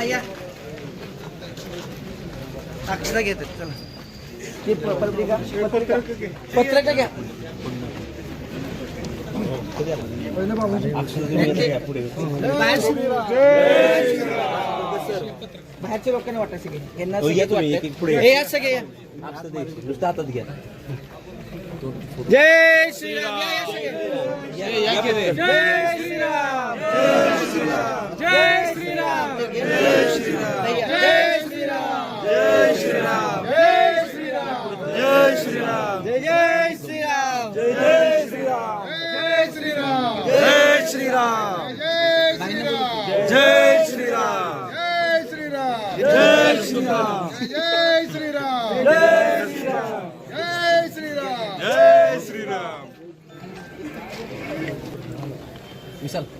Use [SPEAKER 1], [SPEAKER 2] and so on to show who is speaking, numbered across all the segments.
[SPEAKER 1] हा या अक्षरा घेतात चला। ती प- पत्रिका पत्रिका। पत्रिका घ्या बाहेरच्या लोकांना
[SPEAKER 2] वाटत सगळे
[SPEAKER 3] यांना सगळ्यात वाटतं. हे या सगळे या. नुसतं हातात घ्या
[SPEAKER 1] जय श्रीराम
[SPEAKER 3] या, या सगळे. जय
[SPEAKER 1] श्रीराम
[SPEAKER 3] विशाल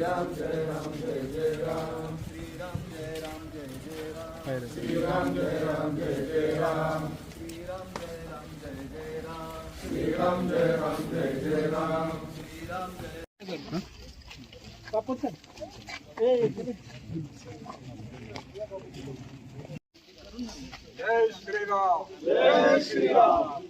[SPEAKER 4] Ram Jai Ram Jai Jai Ram Shri Ram Jai Ram Jai Jai Ram Shri Ram Jai Ram Jai Jai Ram Shri Ram Jai Ram Jai Jai Ram Shri Ram Jai Ram Jai Jai Ram Shri Ram Jai Ram Kaput sir. Hey. Jai Shri Ram. Jai Shri Ram.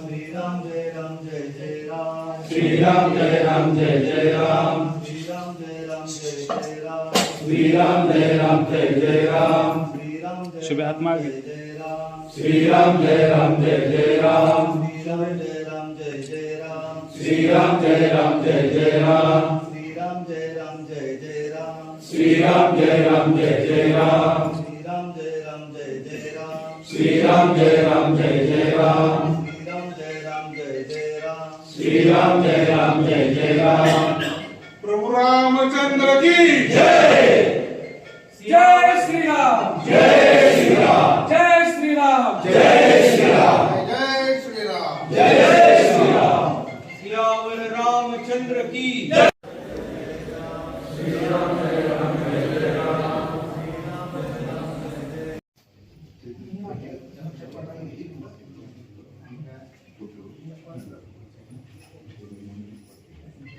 [SPEAKER 1] Ram Jai Ram Jai
[SPEAKER 4] Jai Ram Shri Ram Jai Ram Jai Jai Ram Shri
[SPEAKER 1] Ram Jai Ram Jai
[SPEAKER 4] Jai Ram सुबह आत्मा श्री
[SPEAKER 1] राम जय राम जय
[SPEAKER 4] जय राम श्री राम जय जय राम श्री
[SPEAKER 1] राम जय राम
[SPEAKER 4] जय जय राम श्री राम जय राम जय जय राम श्री
[SPEAKER 1] राम जय राम जय
[SPEAKER 4] जय राम श्री राम जय राम जय जय राम
[SPEAKER 1] श्री राम जय राम जय श्रीराम जय राम जय जय राम प्रभु रामचंद्र की जय जय श्री राम जय श्री राम जय श्री राम जय श्री राम जय श्री
[SPEAKER 4] राम जय श्री राम सियावर रामचंद्र की जय श्रीराम जय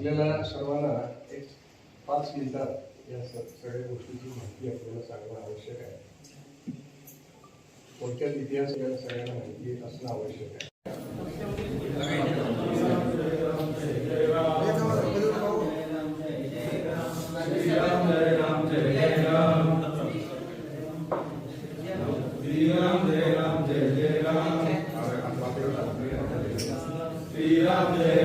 [SPEAKER 5] आपल्याला सर्वांना एक पाच मिनिटात या स- सगळ्या गोष्टीची माहिती आपल्याला सांगणं आवश्यक आहे थोडक्यात इतिहास या सगळ्यांना माहिती असणं आवश्यक आहे श्रीराम जय